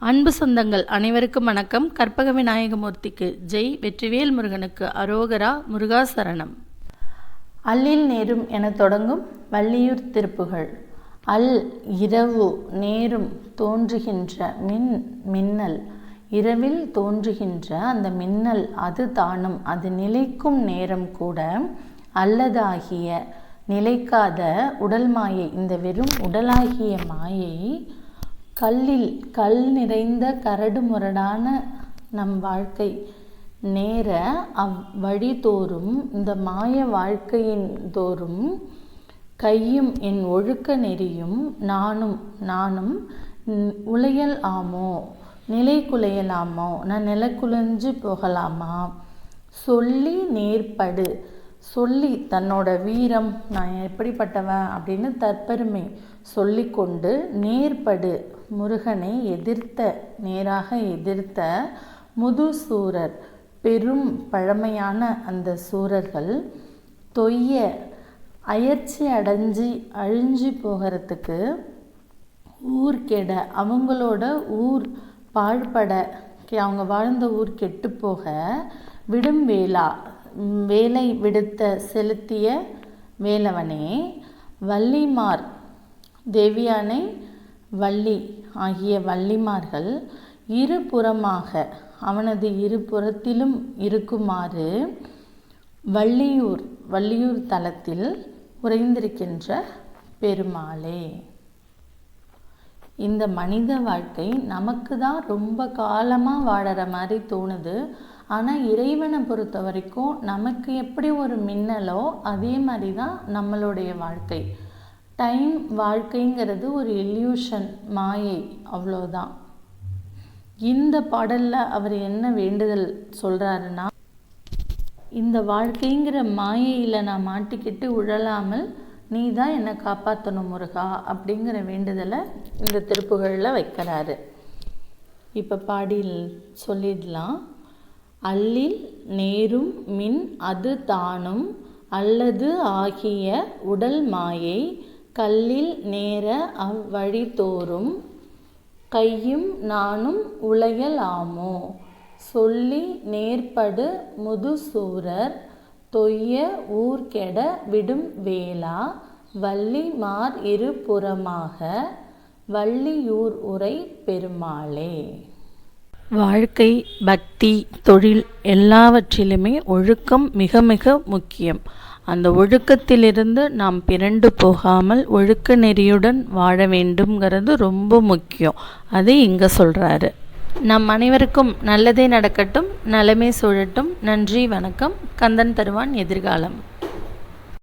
அன்பு சொந்தங்கள் அனைவருக்கும் வணக்கம். கற்பக விநாயகமூர்த்திக்கு ஜெய். வெற்றிவேல் முருகனுக்கு அரோகரா முருகாசரணம். அல்லில் நேரும் என தொடங்கும் வள்ளியூர் திருப்புகள். அல் இரவு நேரும் தோன்றுகின்ற மின் மின்னல். இரவில் தோன்றுகின்ற அந்த மின்னல் அது தானும் அது நிலைக்கும் நேரம் கூட அல்லதாகிய நிலைக்காத உடல் மாயை இந்த வெறும் உடலாகிய மாயை கல்லில் கல் நிறைந்த கரடு முரடான நம் வாழ்க்கை. நேர அவ் வழி தோறும் இந்த மாய வாழ்க்கையின் தோறும் கையும் என் ஒழுக்க நெறியும் நானும் நானும் உளையல் ஆமோ? நிலை குலையலாமோ? நான் நிலக்குலைஞ்சு போகலாமா? சொல்லி நேர்படு. சொல்லி தன்னோட வீரம் நான் எப்படிப்பட்டவன்? அப்படின்னு தற்பெருமை சொல்லிக்கொண்டு நேர்படு. முருகனை எதிர்த்த நேராக எதிர்த்த முது சூரர் பெரும் பழமையான அந்த சூரர்கள் தொய்ய அயற்சி அடைஞ்சி அழிஞ்சு போகிறதுக்கு ஊர் கெட அவங்களோட ஊர் பாழ்பட அவங்க வாழ்ந்த ஊர் கெட்டு போக விடும் வேளா வேலை விடுத்த செலுத்திய வேலவனே வள்ளிமார் தேவியானை வள்ளி ஆகிய வள்ளிமார்கள் இருபுறமாக அவனது இருபுறத்திலும் இருக்குமாறு வள்ளியூர் வள்ளியூர் தலத்தில் உறைந்திருக்கின்ற பெருமாளே. இந்த மனித வாழ்க்கை நமக்கு தான் ரொம்ப காலமாக வாழற மாதிரி தோணுது. ஆனால் இறைவனை பொறுத்த வரைக்கும் நமக்கு எப்படி ஒரு மின்னலோ அதே மாதிரி தான் நம்மளுடைய வாழ்க்கை. டைம் வாழ்க்கைங்கிறது ஒரு இல்யூஷன் மாயை அவ்வளோதான் இந்த பாடலில் அவர் என்ன வேண்டுதல் சொல்கிறாருன்னா இந்த வாழ்க்கைங்கிற மாயையில் நான் மாட்டிக்கிட்டு உழலாமல் நீ தான் என்னை காப்பாற்றணும் முருகா அப்படிங்கிற வேண்டுதலை இந்த திருப்புகளில் வைக்கிறாரு. இப்போ பாடியில் சொல்லிடலாம். அல்லில் நேரும் மின் அது தானும் அல்லது ஆகிய உடல் மாயை கல்லில் நேர அவ்வழிதோறும் கையும் நானும் உலையலாமோ சொல்லி நேர்படு முதுசூரர் தொய்ய ஊர் கெட விடும் வேளா வள்ளி மார் இருபுறமாக வள்ளியூர் உரை பெருமாளே. வாழ்க்கை பக்தி தொழில் எல்லாவற்றிலுமே ஒழுக்கம் மிக மிக முக்கியம். அந்த ஒழுக்கத்திலிருந்து நாம் பிறண்டு போகாமல் ஒழுக்க நெறியுடன் வாழ வேண்டும்ங்கிறது ரொம்ப முக்கியம். அதை இங்கே சொல்கிறாரு நம் அனைவருக்கும் நல்லதே நடக்கட்டும் நலமே சூழட்டும். நன்றி வணக்கம். கந்தன் தருவான் எதிர்காலம்.